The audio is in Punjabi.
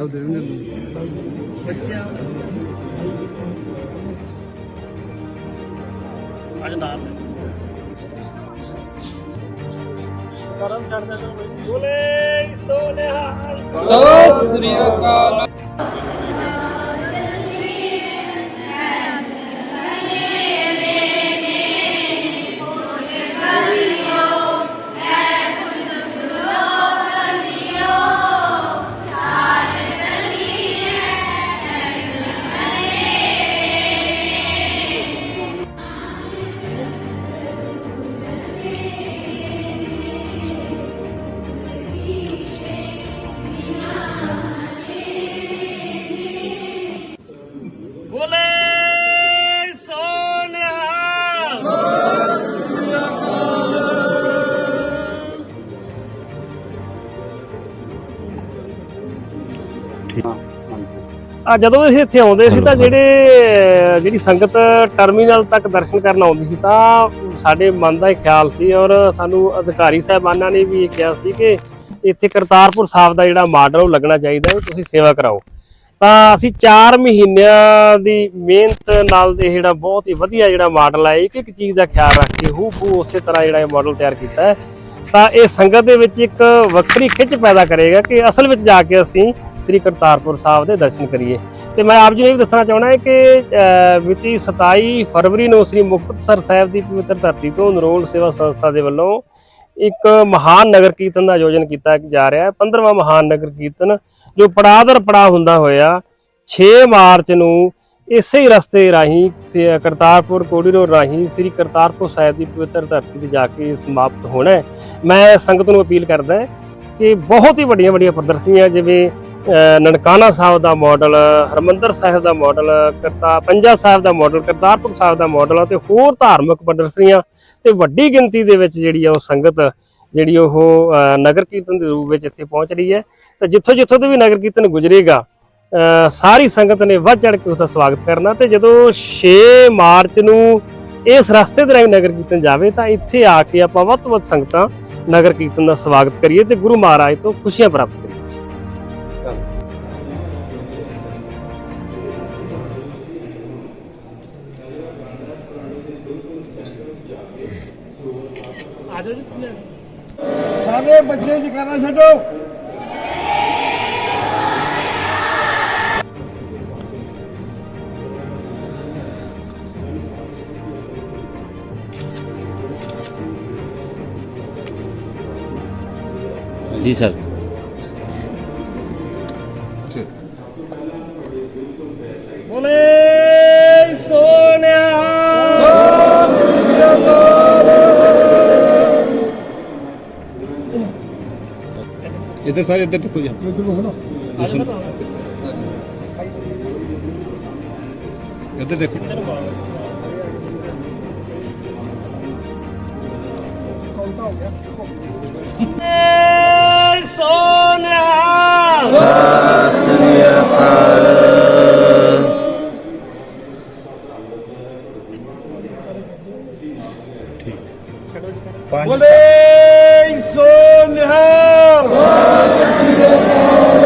ਸਾਹਿਬ ਦੇਣਗੇ ਬੱਚਿਆਂ ਅੱਜ ਨਾਮ ਕਰਮ ਚੜਦਾ ਬੋਲੇ ਸੋਨਿਹਾ ਸਤਿ ਸ੍ਰੀ ਅਕਾਲ। ਆ ਜਦੋਂ ਅਸੀਂ ਇੱਥੇ ਆਉਂਦੇ ਸੀ ਤਾਂ ਜਿਹੜੇ ਜਿਹੜੀ ਸੰਗਤ ਟਰਮੀਨਲ ਤੱਕ ਦਰਸ਼ਨ ਕਰਨ ਆਉਂਦੀ ਸੀ ਤਾਂ ਸਾਡੇ ਮਨ ਦਾ ਇੱਕ ਖਿਆਲ ਸੀ ਔਰ ਸਾਨੂੰ ਅਧਿਕਾਰੀ ਸਾਹਿਬਾਨਾਂ ਨੇ ਵੀ ਇਹ ਕਿਹਾ ਸੀ ਕਿ ਇੱਥੇ ਕਰਤਾਰਪੁਰ ਸਾਹਿਬ ਦਾ ਜਿਹੜਾ ਮਾਡਲ ਉਹ ਲੱਗਣਾ ਚਾਹੀਦਾ ਹੈ ਤੁਸੀਂ ਸੇਵਾ ਕਰਾਓ। ਤਾਂ ਅਸੀਂ 4 ਮਹੀਨਿਆਂ ਦੀ ਮਿਹਨਤ ਨਾਲ ਇਹ ਜਿਹੜਾ ਬਹੁਤ ਹੀ ਵਧੀਆ ਜਿਹੜਾ ਮਾਡਲ ਹੈ ਇੱਕ ਇੱਕ ਚੀਜ਼ ਦਾ ਖਿਆਲ ਰੱਖ ਕੇ ਹੂ ਹੂ ਉਸੇ ਤਰ੍ਹਾਂ ਜਿਹੜਾ ਇਹ ਮਾਡਲ ਤਿਆਰ ਕੀਤਾ ਹੈ। ਤਾਂ ਇਹ ਸੰਗਤ ਦੇ ਵਿੱਚ ਇੱਕ ਵੱਖਰੀ ਖਿੱਚ ਪੈਦਾ ਕਰੇਗਾ ਕਿ ਅਸਲ ਵਿੱਚ ਜਾ ਕੇ ਅਸੀਂ ਸ੍ਰੀ ਕਰਤਾਰਪੁਰ ਸਾਹਿਬ ਦੇ ਦਰਸ਼ਨ ਕਰੀਏ। ਤੇ ਮੈਂ ਆਪ ਜੀ ਨੂੰ ਇਹ ਵੀ ਦੱਸਣਾ ਚਾਹੁੰਦਾ ਹਾਂ ਕਿ ਅਹ, ਮਿਤੀ 27 ਫਰਵਰੀ ਨੂੰ ਸ੍ਰੀ ਮੁਕਤਸਰ ਸਾਹਿਬ ਦੀ ਪਵਿੱਤਰ ਧਰਤੀ ਤੋਂ ਨਰੋਲ ਸੇਵਾ ਸੰਸਥਾ ਦੇ ਵੱਲੋਂ ਇੱਕ ਮਹਾਨ ਨਗਰ ਕੀਰਤਨ ਦਾ ਆਯੋਜਨ ਕੀਤਾ ਜਾ ਰਿਹਾ ਹੈ। 15ਵਾਂ ਮਹਾਨ ਨਗਰ ਕੀਰਤਨ ਜੋ ਪੜਾਅ ਦਰ ਪੜਾਅ ਹੁੰਦਾ ਹੋਇਆ 6 ਮਾਰਚ ਨੂੰ ਇਸੇ ਹੀ ਰਸਤੇ ਰਾਹੀਂ ਕਰਤਾਰਪੁਰ ਕੋਰੀਡੋਰ ਰਾਹੀਂ ਸ੍ਰੀ ਕਰਤਾਰਪੁਰ ਸਾਹਿਬ ਦੀ ਪਵਿੱਤਰ ਧਰਤੀ ਤੇ ਜਾ ਕੇ ਸਮਾਪਤ ਹੋਣਾ ਹੈ। ਮੈਂ ਸੰਗਤ ਨੂੰ ਅਪੀਲ ਕਰਦਾ ਕਿ ਬਹੁਤ ਹੀ ਵੱਡੀਆਂ ਵੱਡੀਆਂ ਪ੍ਰਦਰਸ਼ਨੀਆਂ ਜਿਵੇਂ ਨਨਕਾਣਾ ਸਾਹਿਬ ਦਾ ਮਾਡਲ ਹਰਮੰਦਰ ਸਾਹਿਬ ਦਾ ਮਾਡਲ ਕਰਤਾ ਪੰਜਾ ਸਾਹਿਬ ਦਾ ਮਾਡਲ ਕਰਤਾਰਪੁਰ ਸਾਹਿਬ ਦਾ ਮਾਡਲ ਅਤੇ ਹੋਰ ਧਾਰਮਿਕ ਪ੍ਰਦਰਸ਼ਨੀਆਂ ਤੇ ਵੱਡੀ ਗਿਣਤੀ ਦੇ ਵਿੱਚ ਜਿਹੜੀ ਆ ਉਹ ਸੰਗਤ, ਜਿਹੜੀ ਉਹ ਨਗਰ ਕੀਰਤਨ ਦੇ ਰੂਪ ਵਿੱਚ ਇੱਥੇ ਪਹੁੰਚ ਰਹੀ ਹੈ। ਤਾਂ ਜਿੱਥੋਂ ਜਿੱਥੋਂ ਤੋਂ ਵੀ ਨਗਰ ਕੀਰਤਨ ਗੁਜ਼ਰੇਗਾ ਸਾਰੀ ਸੰਗਤ ਨੇ ਵੱਧ ਚੜ ਕੇ ਉਸ ਦਾ ਸਵਾਗਤ ਕਰਨਾ ਤੇ ਜਦੋਂ 6 ਮਾਰਚ ਨੂੰ ਇਸ ਰਸਤੇ ਦੇ ਰਾਹੀਂ ਨਗਰ ਕੀਰਤਨ ਜਾਵੇ ਤਾਂ ਇੱਥੇ ਆ ਕੇ ਆਪਾਂ ਵੱਧ ਤੋਂ ਵੱਧ ਸੰਗਤਾਂ ਨਗਰ ਕੀਰਤਨ ਦਾ ਸਵਾਗਤ ਕਰੀਏ ਤੇ ਗੁਰੂ ਮਹਾਰਾਜ ਤੋਂ ਖੁਸ਼ੀਆਂ ਪ੍ਰਾਪਤ ਕਰੀਏ। ਆਜੋ ਜੀ ਤੁਸੀਂ ਸਾਰੇ ਬੱਚੇ ਜਕਾਰਾ ਛੱਡੋ जी सर ਜੀ ਬੋਲੇ ਸੋਨਿਆ। ਇੱਧਰ ਸਾਰੇ ਇੱਧਰ ਦੇਖੋ ਜੀ। ਇੱਧਰ ਦੇਖੋ ਨਾ। ਇੱਧਰ ਦੇਖੋ। ਕੌਂਟਾ ਹੋ ਗਿਆ। ਬੋਲੇ ਸੋ ਨਿਹਾਲ ਸੋ ਜਸੀ ਦੇ